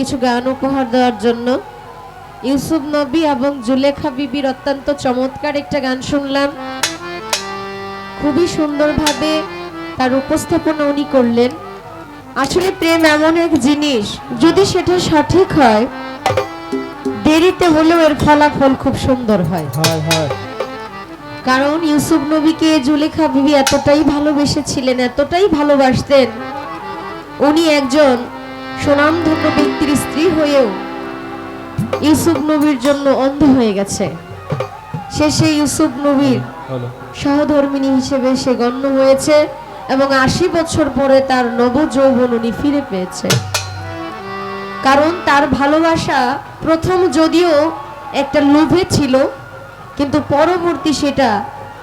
কিছু গান উপহার দেওয়ার জন্য। ইউসুফ নবী এবং জুলেখা বিবির অত্যন্ত চমৎকার একটা গান শুনলাম। খুবই সুন্দরভাবে তার উপস্থাপনা উনি করলেন। আসলে প্রেম এমন এক জিনিস যদি সেটা সঠিক হয় দেরিতে হলেও এর ফলাফল খুব সুন্দর হয়। হয় হয়। কারণ ইউসুফ নবীকে জুলেখা বিবি এতটাই ভালোবেসেছিলেন এতটাই ভালোবাসতেন। উনি একজন সুনামধন্য ব্যক্তির স্ত্রী হয়েও ইউসুফ নবীর জন্য অন্ধ হয়ে গেছে। শেষে ইউসুফ নবীর সহধর্মিনী হিসেবে সে গণ্য হয়েছে এবং আশি বছর পরে তার নব যৌবন উনি ফিরে পেয়েছে। কারণ তার ভালোবাসা প্রথম যদিও একটা লোভে ছিল কিন্তু পরবর্তী সেটা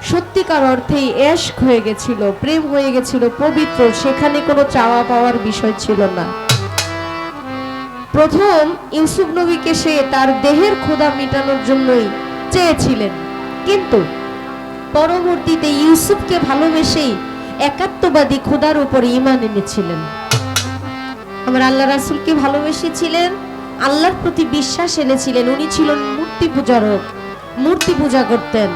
সত্যিকার অর্থেই এশক হয়ে গেছিল প্রেম হয়ে গেছিল পবিত্র সেখানে কোনো চাওয়া পাওয়ার বিষয় ছিল না। প্রথম ইউসুফ নবীকে সে তার দেহের ক্ষুধা মেটানোর জন্যই চেয়েছিলেন। কিন্তু পরবর্তীতে ইউসুফকে ভালোবেসেই একাত্মবাদী খোদার উপর ইমান এনেছিলেন। আমার আল্লাহ রাসুলকে ভালোবেসেছিলেন, আল্লাহর প্রতি বিশ্বাস এনেছিলেন, উনি ছিলেন মূর্তি পূজারক, মূর্তি পূজা করতেন।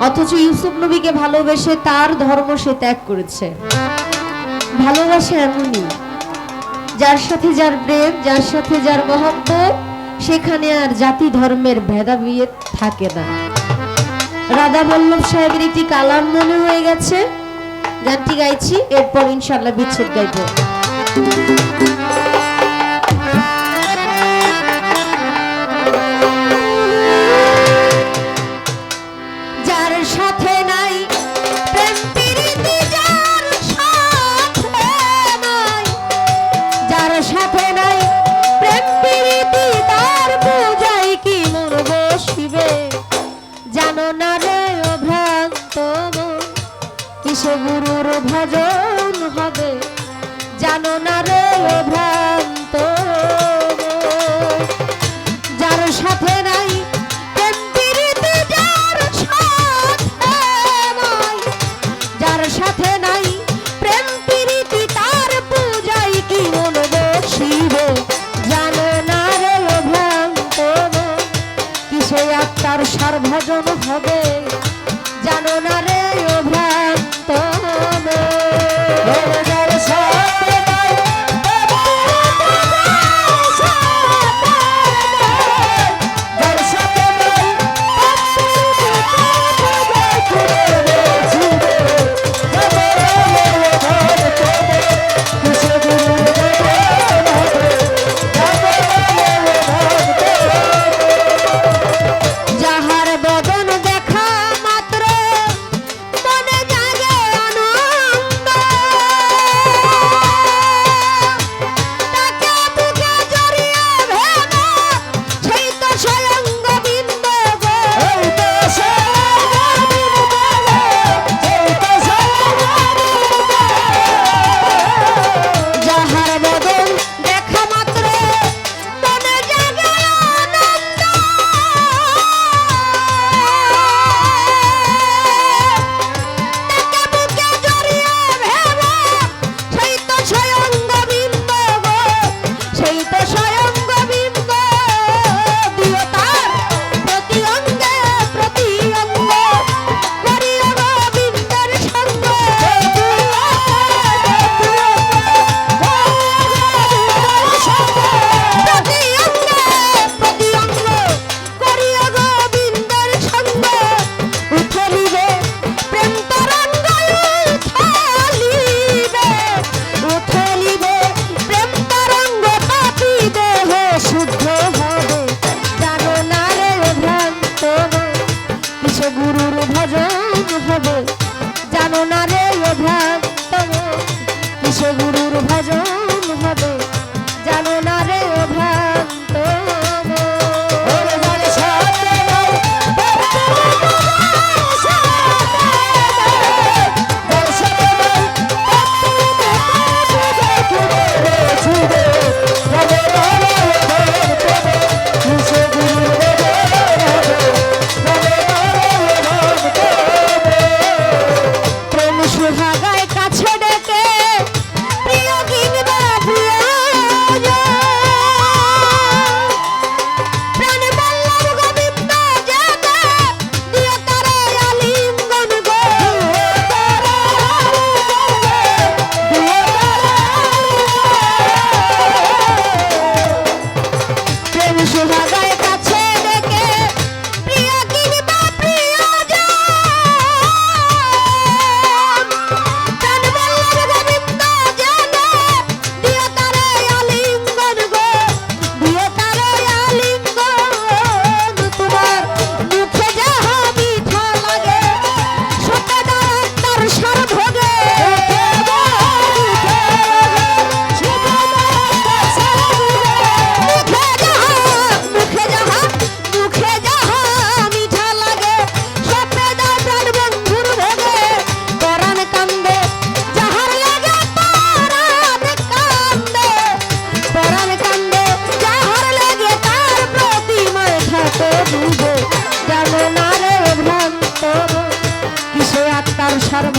অথচ ইউসুফ নবীকে ভালোবেসে তার ধর্ম সে ত্যাগ করেছে। ভালোবাসা এমনই। যার সাথে যার প্রেম, যার সাথে যার মহব্বত, সেখানে আর জাতি ধর্মের ভেদাভেদ থাকে না। রাধা বল্লভ সাহেবের একটি কালাম মনে হয়ে গেছে। গানটি গাইছি, এরপর ইনশাল্লাহ বিচ্ছেদ গাইব। কিসে গুরুর ভজন হবে। জানো না রে ভ্রান্ত যার সাথে নাই যার সাথে নাই পূজাই কি কিসে আত্মার সার্বজন হবে? জানো না রে sultanım. সেই দেশায় হবে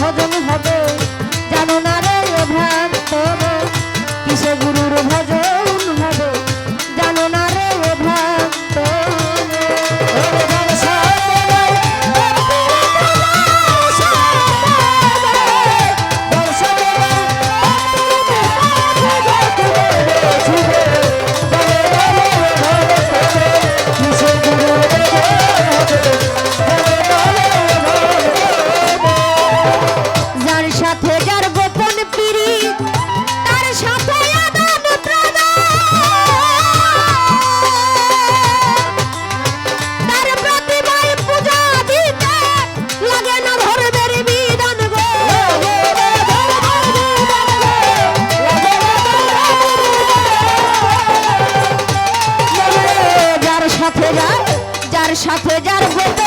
kadın সাথে যার গোপন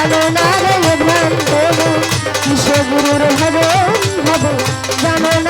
জানো না রে ভ্রান্ত গুরুর হবে হবে? জানো না